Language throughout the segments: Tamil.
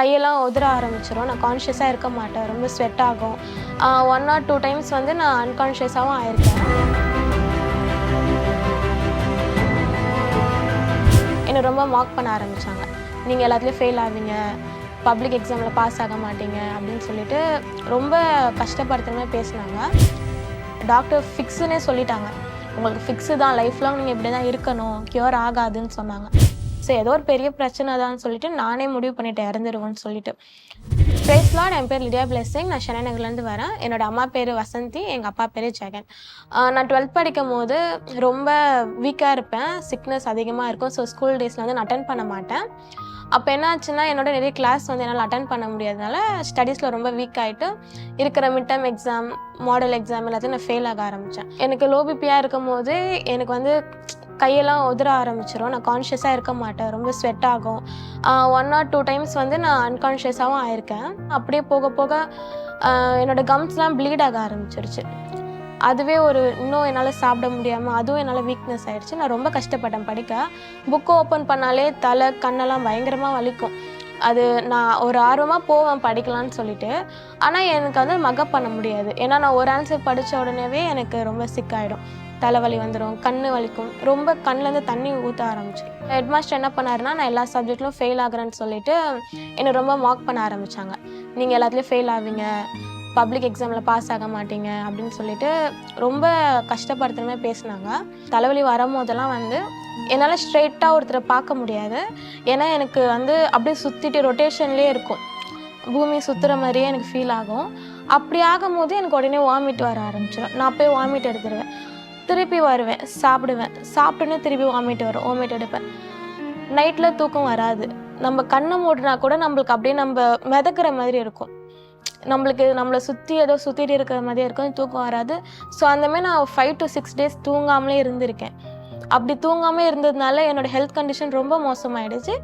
கையெல்லாம் உதிர ஆரம்பிச்சிடும் நான் கான்ஷியஸாக இருக்க மாட்டேன். ரொம்ப ஸ்வெட் ஆகும். ஒன் ஆர் டூ டைம்ஸ் வந்து நான் அன்கான்ஷியஸாகவும் ஆயிருக்கேன். என்னை ரொம்ப மார்க் பண்ண ஆரம்பித்தாங்க நீங்கள் எல்லாத்துலேயும் ஃபெயில் ஆவீங்க. பப்ளிக் எக்ஸாமில் பாஸ் ஆக மாட்டீங்க அப்படின்னு சொல்லிட்டு ரொம்ப கஷ்டப்படுத்துற மாதிரி பேசினாங்க டாக்டர் ஃபிக்ஸுன்னே சொல்லிட்டாங்க. உங்களுக்கு ஃபிக்ஸு தான். லைஃப் லாங் நீங்கள் இப்படி தான் இருக்கணும். க்யூர் ஆகாதுன்னு சொன்னாங்க. ஸோ ஏதோ ஒரு பெரிய பிரச்சனை தான் சொல்லிட்டு நானே முடிவு பண்ணிட்டேன் இறந்துருவேன்னு சொல்லிட்டு. பிரைஸ்லாட் என் பேர் லிடியா பிளெஸிங் நான் சென்னை நகர்லேருந்து வரேன். என்னோட அம்மா பேர் வசந்தி எங்கள் அப்பா பேர் ஜெகன். நான் டுவெல்த் படிக்கும் போது ரொம்ப வீக்காக இருப்பேன். சிக்னஸ் அதிகமாக இருக்கும். ஸோ ஸ்கூல் டேஸில் வந்து நான் அட்டன் பண்ண மாட்டேன். அப்போ என்ன ஆச்சுன்னா என்னோட நிறைய கிளாஸ் வந்து என்னால் அட்டன் பண்ண முடியாதனால ஸ்டடீஸில் ரொம்ப வீக் ஆகிட்டு இருக்கிற mid term exam model exam எல்லாத்தையும் நான் ஃபெயில் ஆக ஆரம்பித்தேன் எனக்கு லோ பிபியாக இருக்கும் போது எனக்கு வந்து கையெல்லாம் உதிர ஆரம்பிச்சிடும் நான் கான்ஷியஸாக இருக்க மாட்டேன். ரொம்ப ஸ்வெட் ஆகும். ஒன் ஆர் டூ டைம்ஸ் வந்து நான் அன்கான்ஷியஸாகவும் ஆயிருக்கேன். அப்படியே போக போக என்னோட கம்ஸ்லாம் ப்ளீட் ஆக ஆரம்பிச்சிருச்சு. அதுவே ஒரு இன்னும் என்னால் சாப்பிட முடியாமல் அதுவும் என்னால் வீக்னஸ் ஆயிடுச்சு. நான் ரொம்ப கஷ்டப்பட்டேன் படிக்க. புக்கு ஓப்பன் பண்ணாலே தலை கண்ணெல்லாம் பயங்கரமாக வலிக்கும். அது நான் ஒரு ஆர்வமாக போவேன் படிக்கலாம்னு சொல்லிட்டு. ஆனால் எனக்கு வந்து மக்கப் பண்ண முடியாது. ஏன்னா நான் ஒரு ஆன்சர் படித்த உடனேவே எனக்கு ரொம்ப சிக் ஆகிடும் தலைவலி வந்துடும் கண் வலிக்கும். ரொம்ப கண்ணுலேருந்து தண்ணி ஊற்ற ஆரம்பிச்சிடும் ஹெட் மாஸ்டர் என்ன பண்ணாருன்னா நான் எல்லா சப்ஜெக்ட்லையும் ஃபெயில் ஆகுறேன்னு சொல்லிட்டு என்னை ரொம்ப மார்க் பண்ண ஆரம்பித்தாங்க நீங்கள் எல்லாத்துலேயும் ஃபெயில் ஆவீங்க. பப்ளிக் எக்ஸாமில் பாஸ் ஆக மாட்டீங்க. அப்படின்னு சொல்லிட்டு ரொம்ப கஷ்டப்படுத்துற பேசினாங்க. தலைவலி வரும்போதெல்லாம் வந்து என்னால் ஸ்ட்ரெயிட்டாக ஒருத்தரை பார்க்க முடியாது. ஏன்னா எனக்கு வந்து அப்படியே சுற்றிட்டு ரொட்டேஷன்லேயே இருக்கும். பூமி சுற்றுற மாதிரியே எனக்கு ஃபீல் ஆகும். அப்படி ஆகும்போது எனக்கு உடனே வாமிட் வர ஆரம்பிச்சிடும் நான் போய் வாமிட் எடுத்துருவேன். திருப்பி வருவேன் சாப்பிடுவேன். சாப்பிட்டுன்னு திருப்பி வாமிட் வரும் வாமிட் எடுப்பேன். நைட்டில் தூக்கம் வராது. நம்ம கண்ணை மூடினா கூட நம்மளுக்கு அப்படியே நம்ம மிதக்கிற மாதிரி இருக்கும். நம்மளுக்கு நம்மளை சுற்றி ஏதோ சுற்றிட்டு இருக்கிற மாதிரியே இருக்கும் தூக்கம் வராது. ஸோ அந்தமாதிரி நான் ஃபைவ் டு சிக்ஸ் டேஸ் தூங்காமலே இருந்திருக்கேன். அப்படி தூங்காமல் இருந்ததுனால என்னோட ஹெல்த் கண்டிஷன் ரொம்ப மோசமாயிடுச்சு.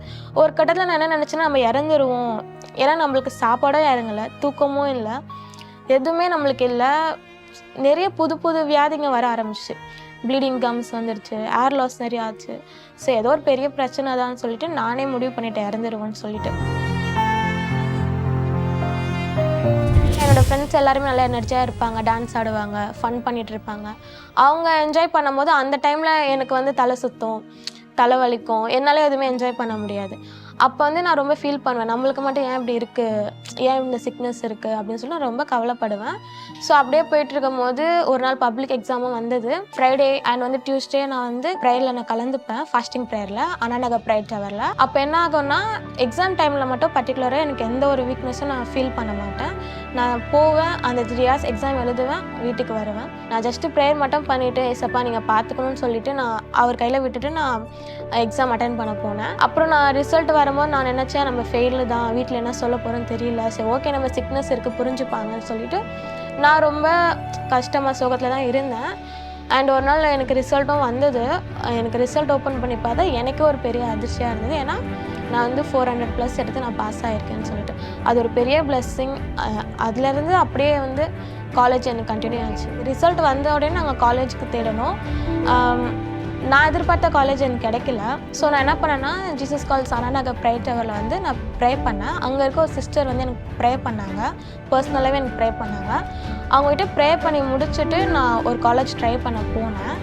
ஒரு கட்டத்தில் நான் என்ன நினச்சேன்னா நம்ம இறந்துருவோம். ஏன்னா நம்மளுக்கு சாப்பாடும் இறங்கலை தூக்கமும் இல்லை. எதுவுமே நம்மளுக்கு இல்லை. நிறைய புது புது வியாதிங்க வர ஆரம்பிச்சு ப்ளீடிங் கம்ஸ் வந்துருச்சு ஏர் லாஸ் நிறைய ஆச்சு. ஸோ ஏதோ ஒரு பெரிய பிரச்சனை தான் சொல்லிட்டு நானே முடிவு பண்ணிட்டேன் இறந்துருவேன்னு சொல்லிட்டு. என்னோட ஃப்ரெண்ட்ஸ் எல்லாருமே நல்லா எனர்ஜியாக இருப்பாங்க டான்ஸ் ஆடுவாங்க ஃபன் பண்ணிட்டு இருப்பாங்க. அவங்க என்ஜாய் பண்ணும்போது அந்த டைமில் எனக்கு வந்து தலை சுத்தம் தலை வலிக்கும். என்னால் எதுவுமே என்ஜாய் பண்ண முடியாது. அப்போ வந்து நான் ரொம்ப ஃபீல் பண்ணுவேன். நம்மளுக்கு மட்டும் ஏன் இப்படி இருக்குது ஏன் இந்த சிக்னஸ் இருக்குது அப்படின்னு சொல்லி நான் ரொம்ப கவலைப்படுவேன். ஸோ அப்படியே போயிட்டு இருக்கும்போது ஒரு நாள் பப்ளிக் எக்ஸாமும் வந்தது. ஃப்ரைடே அண்ட் வந்து டியூஸ்டே நான் வந்து ப்ரேயரில் நான் கலந்துப்பேன் ஃபாஸ்டிங் ப்ரேயரில் அண்ணாநகர் ப்ரேயர் டவரில் அப்போ என்ன ஆகும்னா எக்ஸாம் டைமில் மட்டும் பர்டிகுலராக எனக்கு எந்த ஒரு வீக்னஸும் நான் ஃபீல் பண்ண மாட்டேன். நான் போவேன் அந்த த்ரீ ஹார்ஸ் எக்ஸாம் எழுதுவேன் வீட்டுக்கு வருவேன். நான் ஜஸ்ட்டு ப்ரேயர் மட்டும் பண்ணிவிட்டு ஏசப்பா நீங்கள் பார்த்துக்கணும்னு சொல்லிட்டு நான் அவர் கையில் விட்டுட்டு நான் எக்ஸாம் அட்டன் பண்ண போனேன். அப்புறம் நான் ரிசல்ட் வரும்போது நான் நினச்சேன் நம்ம ஃபெயிலு தான். வீட்டில் என்ன சொல்ல போகிறோன்னு தெரியல. சரி ஓகே நம்ம சிக்னஸ் இருக்குது புரிஞ்சுப்பாங்கன்னு சொல்லிட்டு நான் ரொம்ப கஷ்டமாக சோகத்தில் தான் இருந்தேன். அண்ட் ஒரு நாள் எனக்கு ரிசல்ட்டும் வந்தது. எனக்கு ரிசல்ட் ஓப்பன் பண்ணி பார்த்தா எனக்கே ஒரு பெரிய அதிர்ச்சியாக இருந்தது. ஏன்னா நான் வந்து ஃபோர் ஹண்ட்ரட் ப்ளஸ் எடுத்து நான் பாஸ் ஆகிருக்கேன்னு சொல்லிட்டு. அது ஒரு பெரிய பிளெஸ்ஸிங் அதுலேருந்து அப்படியே வந்து காலேஜ் எனக்கு கண்டினியூ ஆச்சு. ரிசல்ட் வந்த உடனே நாங்கள் காலேஜுக்கு தேடணும். நான் எதிர்பார்த்த காலேஜ் எனக்கு கிடைக்கல. ஸோ நான் என்ன பண்ணேன்னா ஜீசஸ் கால் சனாநகர் ப்ரே டவரில் வந்து நான் ப்ரே பண்ணேன். அங்கே இருக்க ஒரு சிஸ்டர் வந்து எனக்கு ப்ரே பண்ணாங்க. பர்சனலாகவே எனக்கு ப்ரே பண்ணாங்க. அவங்ககிட்ட ப்ரே பண்ணி முடிச்சுட்டு நான் ஒரு காலேஜ் ட்ரை பண்ண போனேன்.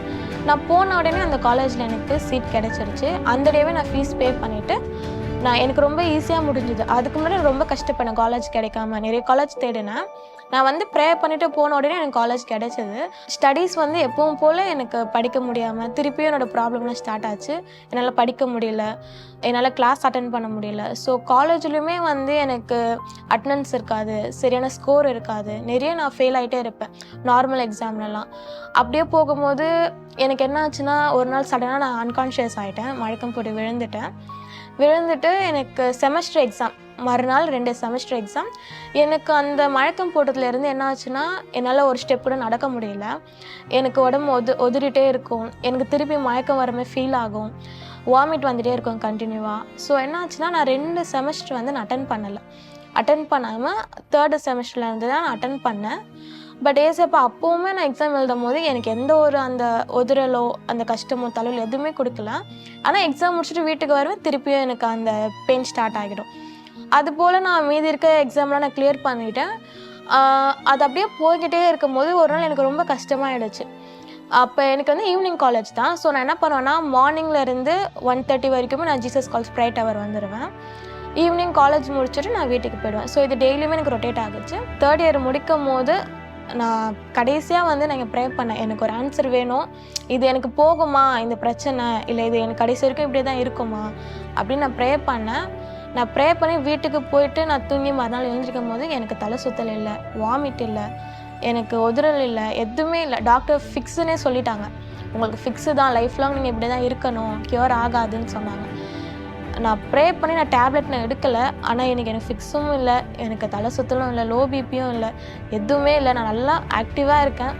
நான் போன உடனே அந்த காலேஜில் எனக்கு சீட் கிடச்சிருச்சு. அந்த டேவே நான் ஃபீஸ் பே பண்ணிவிட்டு நான் எனக்கு ரொம்ப ஈஸியாக முடிஞ்சுது. அதுக்கு முன்னாடி ரொம்ப கஷ்டப்பட்டேன். காலேஜ் கிடைக்காம. நிறைய காலேஜ் தேடினேன். நான் வந்து ப்ரே பண்ணிட்டு போன உடனே எனக்கு காலேஜ் கிடைச்சது. ஸ்டடீஸ் வந்து எப்பவும் போல் எனக்கு படிக்க முடியாமல் திருப்பியும் என்னோடய ப்ராப்ளம்லாம் ஸ்டார்ட் ஆச்சு. என்னால் படிக்க முடியல. என்னால் கிளாஸ் அட்டன் பண்ண முடியல. ஸோ காலேஜ்லேயுமே வந்து எனக்கு அட்டண்டன்ஸ் இருக்காது. சரியான ஸ்கோர் இருக்காது. நிறைய நான் ஃபெயில் ஆகிட்டே இருப்பேன். நார்மல் எக்ஸாம்லலாம் அப்படியே போகும்போது எனக்கு என்ன ஆச்சுன்னா ஒரு நாள் சடனாக நான் அன்கான்ஷியஸ் ஆகிட்டேன் மழக்கம் போட்டு விழுந்துட்டேன். விழுந்துட்டு எனக்கு செமஸ்டர் எக்ஸாம் மறுநாள் ரெண்டு செமஸ்டர் எக்ஸாம் எனக்கு அந்த மழக்கம் போட்டதுலேருந்து என்ன ஆச்சுன்னா என்னால் ஒரு ஸ்டெப் கூட நடக்க முடியல. எனக்கு உடம்பு ஒது ஒதுறிட்டே இருக்கும். எனக்கு திருப்பி மயக்கம் வர மாதிரி ஃபீல் ஆகும். வாமிட் வந்துகிட்டே இருக்கும் கண்டினியூவாக ஸோ என்ன ஆச்சுன்னா நான் ரெண்டு செமஸ்டர் வந்து நான் அட்டன் பண்ணலை. அட்டன் பண்ணாமல் தேர்டு செமஸ்டர்லேருந்து தான் நான் அட்டன் பண்ணேன். பட் ஏசப்பா அப்போவுமே நான் எக்ஸாம் எழுதும் போது எனக்கு எந்த ஒரு அந்த உதிரலோ அந்த கஷ்டமோ தலையிலோ எதுவுமே கொடுக்கல. ஆனால் எக்ஸாம் முடிச்சுட்டு வீட்டுக்கு வருவேன் திருப்பியும் எனக்கு அந்த பெயின் ஸ்டார்ட் ஆகிடும். அது போல் நான் மீதி இருக்க எக்ஸாம்லாம் நான் கிளியர் பண்ணிட்டேன். அது அப்படியே போய்கிட்டே இருக்கும்போது ஒரு நாள் எனக்கு ரொம்ப கஷ்டமாயிடுச்சு. அப்போ எனக்கு வந்து ஈவினிங் காலேஜ் தான். ஸோ நான் என்ன பண்ணுவேன்னா மார்னிங்ல இருந்து ஒன் தேர்ட்டி வரைக்குமே நான் ஜீசஸ் கால் ஸ்ப்ரைட் அவர் வந்துடுவேன் ஈவினிங் காலேஜ் முடிச்சுட்டு நான் வீட்டுக்கு போயிடுவேன். ஸோ இது டெய்லியுமே எனக்கு ரொட்டேட் ஆகுச்சு. தேர்ட் இயர் முடிக்கும் போது நான் கடைசியாக வந்து நான் ப்ரே பண்ணேன். எனக்கு ஒரு ஆன்சர் வேணும். இது எனக்கு போகுமா? இந்த பிரச்சனை. இல்லை இது எனக்கு கடைசி வரைக்கும் இப்படி தான் இருக்குமா? அப்படின்னு நான் ப்ரே பண்ணேன். நான் ப்ரே பண்ணி வீட்டுக்கு போயிட்டு நான் தூங்கி மறுநாள் எழுந்திருக்கும் போது எனக்கு தலை சுத்தல் இல்லை வாமிட் இல்லை எனக்கு உதிரல் இல்லை எதுவுமே இல்லை. டாக்டர் ஃபிக்ஸுன்னே சொல்லிட்டாங்க. உங்களுக்கு ஃபிக்ஸு தான். லைஃப் லாங் நீங்கள் இப்படி தான் இருக்கணும். க்யூர் ஆகாதுன்னு சொன்னாங்க. நான் ப்ரே பண்ணி நான் டேப்லெட் நான் எடுக்கலை. ஆனால் எனக்கு எனக்கு ஃபிக்ஸும் இல்லை. எனக்கு தலை சுத்தலும் இல்லை லோ பிபியும் இல்லை. எதுவுமே இல்லை. நான் நல்லா ஆக்டிவாக இருக்கேன்.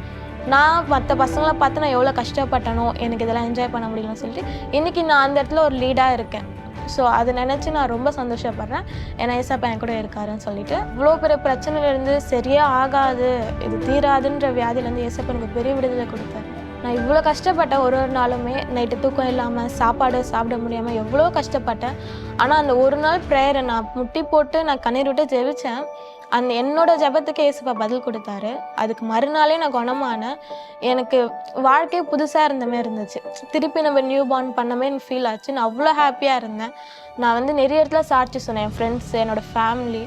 நான் மற்ற பசங்களை பார்த்து நான் எவ்வளோ கஷ்டப்பட்டனோ எனக்கு இதெல்லாம் என்ஜாய் பண்ண முடியலன்னு சொல்லிட்டு இன்றைக்கி நான் அந்த இடத்துல ஒரு லீடாக இருக்கேன். ஸோ அதை நினச்சி நான் ரொம்ப சந்தோஷப்படுறேன். ஏன்னா ஏசப்பா என் கூட இருக்காருன்னு சொல்லிட்டு. இவ்வளோ பெரிய பிரச்சனையிலேருந்து சரியே ஆகாது இது தீராதுன்ற வியாதியிலேருந்து ஏசப்பா எனக்கு பெரிய விடுதலை கொடுத்தாரு. நான் இவ்வளோ கஷ்டப்பட்டேன் ஒரு ஒரு நாளுமே. நைட்டு தூக்கம் இல்லாமல் சாப்பாடு சாப்பிட முடியாமல் எவ்வளோ கஷ்டப்பட்டேன். ஆனால் அந்த ஒரு நாள் ப்ரேயரை நான் முட்டி போட்டு நான் கண்ணீர் விட்டு ஜெபித்தேன் அந்த என்னோட ஜெபத்துக்கு ஏசுப்பா பதில் கொடுத்தாரு. அதுக்கு மறுநாளே நான் குணமானேன். எனக்கு வாழ்க்கையே புதுசாக இருந்த மாதிரி இருந்துச்சு. திருப்பி நம்ம நியூ பார்ன் பண்ணமே எனக்கு ஃபீல் ஆச்சு. நான் அவ்வளோ ஹாப்பியாக இருந்தேன். நான் வந்து நிறைய இடத்துல சாட்சி சொன்னேன். என் ஃப்ரெண்ட்ஸ் என்னோடய ஃபேமிலி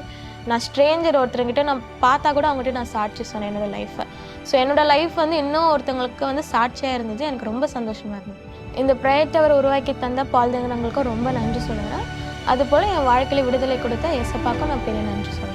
நான் ஸ்ட்ரேஞ்சர் ஒருத்தருங்கிட்ட நான் பார்த்தா கூட அவங்ககிட்ட நான் சாட்சி சொன்னேன் என்னோடய லைஃப்பை ஸோ என்னோடய லைஃப் வந்து இன்னும் ஒருத்தவங்களுக்கு வந்து சாட்சியாக இருந்தது எனக்கு ரொம்ப சந்தோஷமாக இருந்தது. இந்த ப்ரேயட்டவர் உருவாக்கி தந்த பால்தங்கனங்களுக்கும் ரொம்ப நன்றி சொல்லுறேன். அதுபோல் என் வாழ்க்கையில் விடுதலை கொடுத்த எசப்பாக்கும் நான் பெரிய நன்றி சொல்கிறேன்